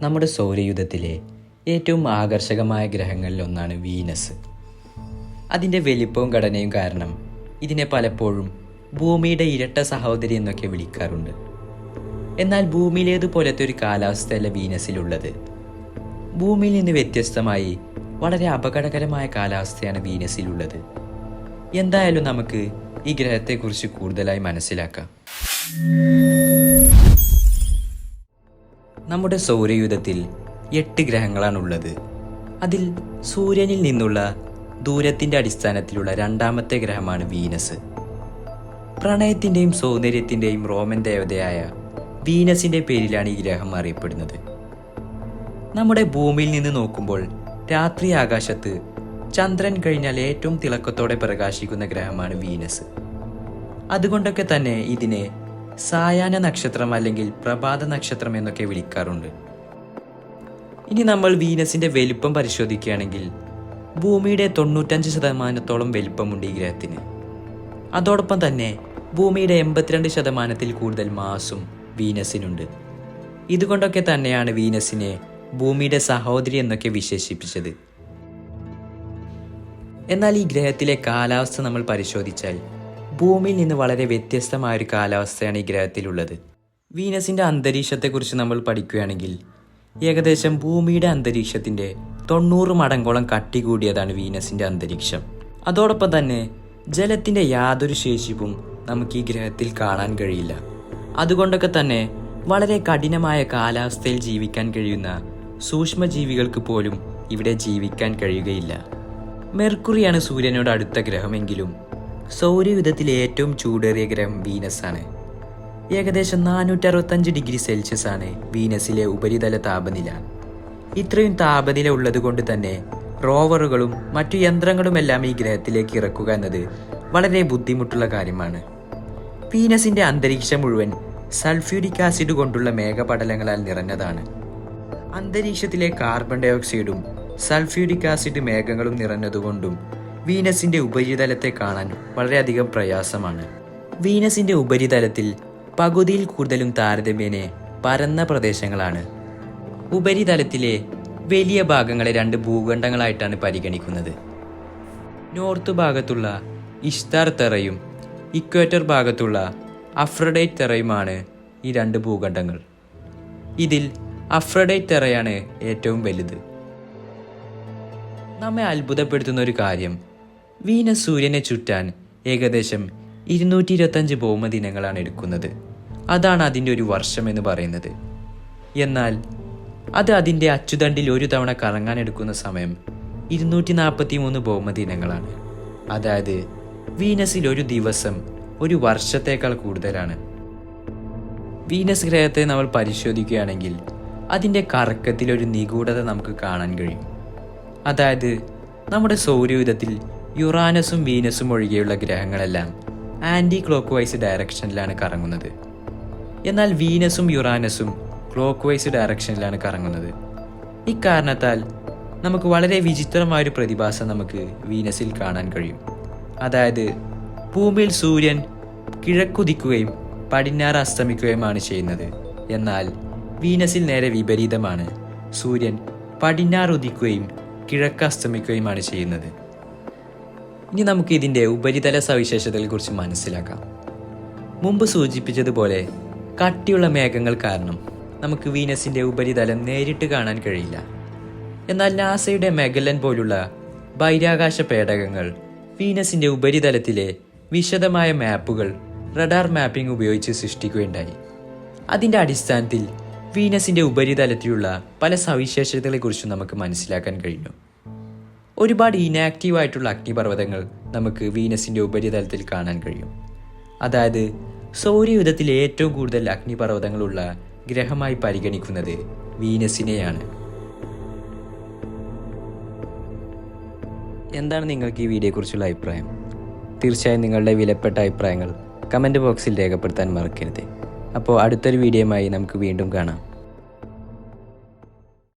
നമ്മുടെ സൗരയുധത്തിലെ ഏറ്റവും ആകർഷകമായ ഗ്രഹങ്ങളിൽ ഒന്നാണ് വീനസ്. അതിന്റെ വലിപ്പവും ഘടനയും കാരണം ഇതിനെ പലപ്പോഴും ഭൂമിയുടെ ഇരട്ട സഹോദരി എന്നൊക്കെ വിളിക്കാറുണ്ട്. എന്നാൽ ഭൂമിയിലേതുപോലത്തെ ഒരു കാലാവസ്ഥയല്ല വീനസിലുള്ളത്. ഭൂമിയിൽ നിന്ന് വ്യത്യസ്തമായി വളരെ അപകടകരമായ കാലാവസ്ഥയാണ് വീനസിലുള്ളത്. എന്തായാലും നമുക്ക് ഈ ഗ്രഹത്തെക്കുറിച്ച് കൂടുതലായി മനസ്സിലാക്കാം. നമ്മുടെ സൗരയൂഥത്തിൽ എട്ട് ഗ്രഹങ്ങളാണുള്ളത്. അതിൽ സൂര്യനിൽ നിന്നുള്ള ദൂരത്തിന്റെ അടിസ്ഥാനത്തിലുള്ള രണ്ടാമത്തെ ഗ്രഹമാണ് വീനസ്. പ്രണയത്തിന്റെയും സൗന്ദര്യത്തിന്റെയും റോമൻ ദേവതയായ വീനസിന്റെ പേരിലാണ് ഈ ഗ്രഹം അറിയപ്പെടുന്നത്. നമ്മുടെ ഭൂമിയിൽ നിന്ന് നോക്കുമ്പോൾ രാത്രി ആകാശത്ത് ചന്ദ്രൻ കഴിഞ്ഞാൽ ഏറ്റവും തിളക്കത്തോടെ പ്രകാശിക്കുന്ന ഗ്രഹമാണ് വീനസ്. അതുകൊണ്ടൊക്കെ തന്നെ ഇതിനെ സായാഹ്ന നക്ഷത്രം അല്ലെങ്കിൽ പ്രഭാത നക്ഷത്രം എന്നൊക്കെ വിളിക്കാറുണ്ട്. ഇനി നമ്മൾ വീനസിന്റെ വലിപ്പം പരിശോധിക്കുകയാണെങ്കിൽ ഭൂമിയുടെ തൊണ്ണൂറ്റഞ്ച് ശതമാനത്തോളം വലിപ്പമുണ്ട് ഈ ഗ്രഹത്തിന്. അതോടൊപ്പം തന്നെ ഭൂമിയുടെ എൺപത്തിരണ്ട് ശതമാനത്തിൽ കൂടുതൽ മാസും വീനസിനുണ്ട്. ഇതുകൊണ്ടൊക്കെ തന്നെയാണ് വീനസിനെ ഭൂമിയുടെ സഹോദരി എന്നൊക്കെ വിശേഷിപ്പിച്ചത്. എന്നാൽ ഈ ഗ്രഹത്തിലെ കാലാവസ്ഥ നമ്മൾ പരിശോധിച്ചാൽ ഭൂമിയിൽ നിന്ന് വളരെ വ്യത്യസ്തമായ ഒരു കാലാവസ്ഥയാണ് ഈ ഗ്രഹത്തിലുള്ളത്. വീനസിന്റെ അന്തരീക്ഷത്തെക്കുറിച്ച് നമ്മൾ പഠിക്കുകയാണെങ്കിൽ ഏകദേശം ഭൂമിയുടെ അന്തരീക്ഷത്തിന്റെ തൊണ്ണൂറ് മടങ്ങോളം കട്ടി കൂടിയതാണ് വീനസിന്റെ അന്തരീക്ഷം. അതോടൊപ്പം തന്നെ ജലത്തിന്റെ യാതൊരു ശേഷിപ്പും നമുക്ക് ഈ ഗ്രഹത്തിൽ കാണാൻ കഴിയില്ല. അതുകൊണ്ടൊക്കെ തന്നെ വളരെ കഠിനമായ കാലാവസ്ഥയിൽ ജീവിക്കാൻ കഴിയുന്ന സൂക്ഷ്മജീവികൾക്ക് പോലും ഇവിടെ ജീവിക്കാൻ കഴിയുകയില്ല. മെർക്കുറിയാണ് സൂര്യനോട് അടുത്ത ഗ്രഹമെങ്കിലും സൗരയുധത്തിലെ ഏറ്റവും ചൂടേറിയ ഗ്രഹം വീനസ് ആണ് ഏകദേശം നാനൂറ്റി അറുപത്തഞ്ച് ഡിഗ്രി സെൽഷ്യസ് ആണ് വീനസിലെ ഉപരിതല താപനില. ഇത്രയും താപനില ഉള്ളതുകൊണ്ട് തന്നെ റോവറുകളും മറ്റു യന്ത്രങ്ങളുമെല്ലാം ഈ ഗ്രഹത്തിലേക്ക് ഇറക്കുക എന്നത് വളരെ ബുദ്ധിമുട്ടുള്ള കാര്യമാണ്. വീനസിന്റെ അന്തരീക്ഷം മുഴുവൻ സൾഫ്യൂരിക് ആസിഡ് കൊണ്ടുള്ള മേഘപടലങ്ങളാൽ നിറഞ്ഞതാണ്. അന്തരീക്ഷത്തിലെ കാർബൺ ഡയോക്സൈഡും സൾഫ്യൂരിക് ആസിഡ് മേഘങ്ങളും നിറഞ്ഞതുകൊണ്ടും വീനസിന്റെ ഉപരിതലത്തെ കാണാൻ വളരെയധികം പ്രയാസമാണ്. വീനസിന്റെ ഉപരിതലത്തിൽ പകുതിയിൽ കൂടുതലും താരതമ്യേനെ പരന്ന പ്രദേശങ്ങളാണ്. ഉപരിതലത്തിലെ വലിയ ഭാഗങ്ങളെ രണ്ട് ഭൂഖണ്ഡങ്ങളായിട്ടാണ് പരിഗണിക്കുന്നത്. നോർത്ത് ഭാഗത്തുള്ള ഇഷ്താർ തെറയും ഇക്വേറ്റർ ഭാഗത്തുള്ള അഫ്രഡേറ്റ് തെറയുമാണ് ഈ രണ്ട് ഭൂഖണ്ഡങ്ങൾ. ഇതിൽ അഫ്രഡേറ്റ് തെറയാണ് ഏറ്റവും വലുത്. നമ്മെ അത്ഭുതപ്പെടുത്തുന്ന ഒരു കാര്യം വീനസ് സൂര്യനെ ചുറ്റാൻ ഏകദേശം ഇരുന്നൂറ്റി ഇരുപത്തഞ്ച് ഭൗമദിനങ്ങളാണ് എടുക്കുന്നത്. അതാണ് അതിന്റെ ഒരു വർഷം എന്ന് പറയുന്നത്. എന്നാൽ അത് അതിന്റെ അച്ചുതണ്ടിൽ ഒരു തവണ കറങ്ങാൻ എടുക്കുന്ന സമയം ഇരുന്നൂറ്റി നാൽപ്പത്തി മൂന്ന് ഭൗമദിനങ്ങളാണ്. അതായത് വീനസിൽ ഒരു ദിവസം ഒരു വർഷത്തേക്കാൾ കൂടുതലാണ്. വീനസ് ഗ്രഹത്തെ നമ്മൾ പരിശോധിക്കുകയാണെങ്കിൽ അതിന്റെ കറക്കത്തിലൊരു നിഗൂഢത നമുക്ക് കാണാൻ കഴിയും. അതായത് നമ്മുടെ സൗരയൂഥത്തിൽ യുറാനസും വീനസും ഒഴികെയുള്ള ഗ്രഹങ്ങളെല്ലാം ആന്റി ക്ലോക്ക് വൈസ് ഡയറക്ഷനിലാണ് കറങ്ങുന്നത്. എന്നാൽ വീനസും യുറാനസും ക്ലോക്ക് വൈസ് ഡയറക്ഷനിലാണ് കറങ്ങുന്നത്. ഇക്കാരണത്താൽ നമുക്ക് വളരെ വിചിത്രമായൊരു പ്രതിഭാസം നമുക്ക് വീനസിൽ കാണാൻ കഴിയും. അതായത് ഭൂമിയിൽ സൂര്യൻ കിഴക്കുതിക്കുകയും പടിഞ്ഞാറ് അസ്തമിക്കുകയുമാണ് ചെയ്യുന്നത്. എന്നാൽ വീനസിൽ നേരെ വിപരീതമാണ്. സൂര്യൻ പടിഞ്ഞാറ് ഉദിക്കുകയും കിഴക്ക് അസ്തമിക്കുകയുമാണ് ചെയ്യുന്നത്. ഇനി നമുക്ക് ഇതിന്റെ ഉപരിതല സവിശേഷതകളെക്കുറിച്ച് മനസ്സിലാക്കാം. മുമ്പ് സൂചിപ്പിച്ചതുപോലെ കട്ടിയുള്ള മേഘങ്ങൾ കാരണം നമുക്ക് വീനസിന്റെ ഉപരിതലം നേരിട്ട് കാണാൻ കഴിയില്ല. എന്നാൽ നാസയുടെ മെഗലൻ പോലുള്ള ബഹിരാകാശ പേടകങ്ങൾ വീനസിന്റെ ഉപരിതലത്തിലെ വിശദമായ മാപ്പുകൾ റഡാർ മാപ്പിംഗ് ഉപയോഗിച്ച് സൃഷ്ടിക്കുകയുണ്ടായി. അതിന്റെ അടിസ്ഥാനത്തിൽ വീനസിന്റെ ഉപരിതലത്തിലുള്ള പല സവിശേഷതകളെക്കുറിച്ചും നമുക്ക് മനസ്സിലാക്കാൻ കഴിഞ്ഞു. ഒരുപാട് ഇനാക്റ്റീവ് ആയിട്ടുള്ള അഗ്നിപർവതങ്ങൾ നമുക്ക് വീനസിന്റെ ഉപരിതലത്തിൽ കാണാൻ കഴിയും. അതായത് സൗരയുധത്തിൽ ഏറ്റവും കൂടുതൽ അഗ്നിപർവതങ്ങളുള്ള ഗ്രഹമായി പരിഗണിക്കുന്നത് വീനസിനെയാണ്. എന്താണ് നിങ്ങൾക്ക് ഈ വീഡിയോയെക്കുറിച്ചുള്ള അഭിപ്രായം? തീർച്ചയായും നിങ്ങളുടെ വിലപ്പെട്ട അഭിപ്രായങ്ങൾ കമന്റ് ബോക്സിൽ രേഖപ്പെടുത്താൻ മറക്കരുത്. അപ്പോൾ അടുത്തൊരു വീഡിയോയുമായി നമുക്ക് വീണ്ടും കാണാം.